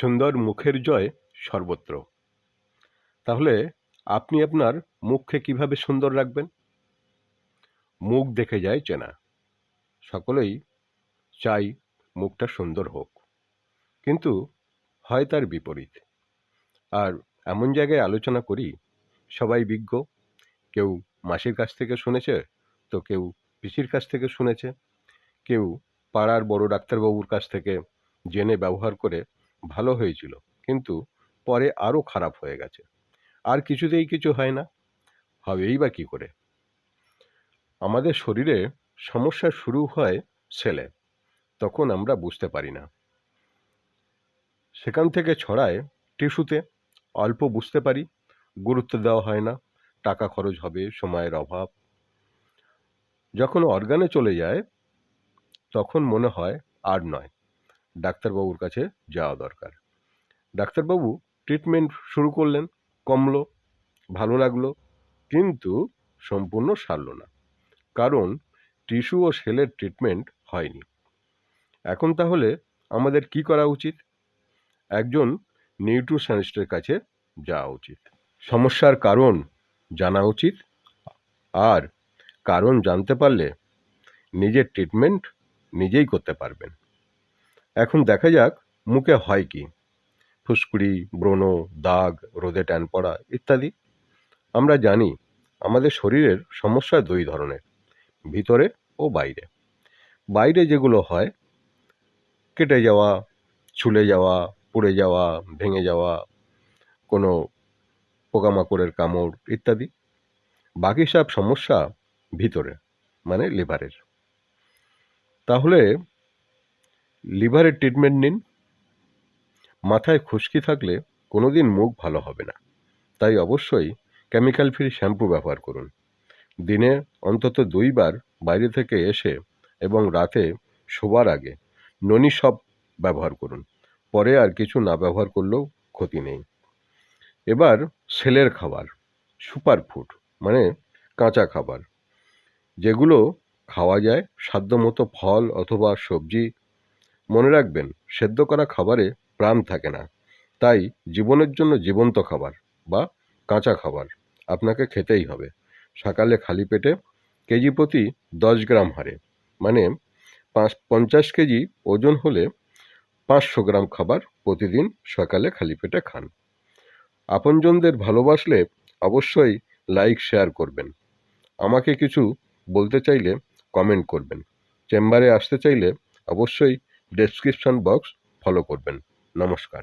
সুন্দর মুখের জয় সর্বত্র। তাহলে আপনি আপনার মুখকে কীভাবে সুন্দর রাখবেন? মুখ দেখে যায় চেনা। সকলেই চাই মুখটা সুন্দর হোক। কিন্তু হয় তার বিপরীত। আর এমন জায়গায় আলোচনা করি, সবাই বিজ্ঞ, কেউ মাসির কাছ থেকে শুনেছে, তো কেউ পিসির কাছ থেকে শুনেছে, কেউ পাড়ার বড় ডাক্তারবাবুর কাছ থেকে জেনে ব্যবহার করে ভালো হয়েছিল, কিন্তু পরে আরও খারাপ হয়ে গেছে। আর কিছুতেই কিছু হয় না। হবেই বা কী করে? আমাদের শরীরে সমস্যা শুরু হয় সেলে, তখন আমরা বুঝতে পারি না। সেখান থেকে ছড়ায় টিস্যুতে, অল্প বুঝতে পারি, গুরুত্ব দেওয়া হয় না, টাকা খরচ হবে, সময়ের অভাব। যখন অর্গানে চলে যায়, তখন মনে হয় আর নয়। ডাক্তারবাবুর কাছে যাওয়া দরকার। ডাক্তারবাবু ট্রিটমেন্ট শুরু করলেন, কমলো, ভালো লাগল, কিন্তু সম্পূর্ণ সারল না। কারণ টিস্যু ও সেলের ট্রিটমেন্ট হয়নি। এখন তাহলে আমাদের কি করা উচিত? একজন নিউট্রিশনিস্টের কাছে যাওয়া উচিত। সমস্যার কারণ জানা উচিত, আর কারণ জানতে পারলে নিজের ট্রিটমেন্ট নিজেই করতে পারবেন। এখন দেখা যাক মুখে হয় কি। ফুসকুড়ি, ব্রণ, দাগ, রোদে ট্যান পড়া ইত্যাদি। আমরা জানি আমাদের শরীরের সমস্যা দুই ধরনের, ভিতরে ও বাইরে। বাইরে যেগুলো হয়, কেটে যাওয়া, ছুলে যাওয়া, পুড়ে যাওয়া, ভেঙে যাওয়া, কোনো পোকামাকড়ের কামড় ইত্যাদি। বাকি সব সমস্যা ভিতরে মানে লিভারের। তাহলে লিভারের ট্রিটমেন্ট নিন। মাথায় খুশকি থাকলে কোনো দিন মুখ ভালো হবে না। তাই অবশ্যই কেমিক্যাল ফ্রি শ্যাম্পু ব্যবহার করুন। দিনে অন্তত দুইবার বাইরে থেকে এসে এবং রাতে শোবার আগে ননি সব ব্যবহার করুন। পরে আর কিছু না ব্যবহার করলেও ক্ষতি নেই। এবার সেলের খাবার সুপার ফুড মানে কাঁচা খাবার। যেগুলো খাওয়া যায়, সাধ্যমতো ফল অথবা সবজি মনে রাখবেন, সেদ্ধ করা খাবারে প্রাণ থাকে না। তাই জীবনের জন্য জীবন্ত খাবার বা কাঁচা খাবার আপনাকে খেতেই হবে। সকালে খালি পেটে কেজি প্রতি দশ গ্রাম হারে মানে পাঁচ, পঞ্চাশ কেজি ওজন হলে পাঁচশো গ্রাম খাবার প্রতিদিন সকালে খালি পেটে খান। আপনজনদের ভালোবাসলে অবশ্যই লাইক, শেয়ার করবেন। আমাকে কিছু বলতে চাইলে কমেন্ট করবেন। চেম্বারে আসতে চাইলে অবশ্যই ডেসক্রিপশন বক্স ফলো করবেন। নমস্কার।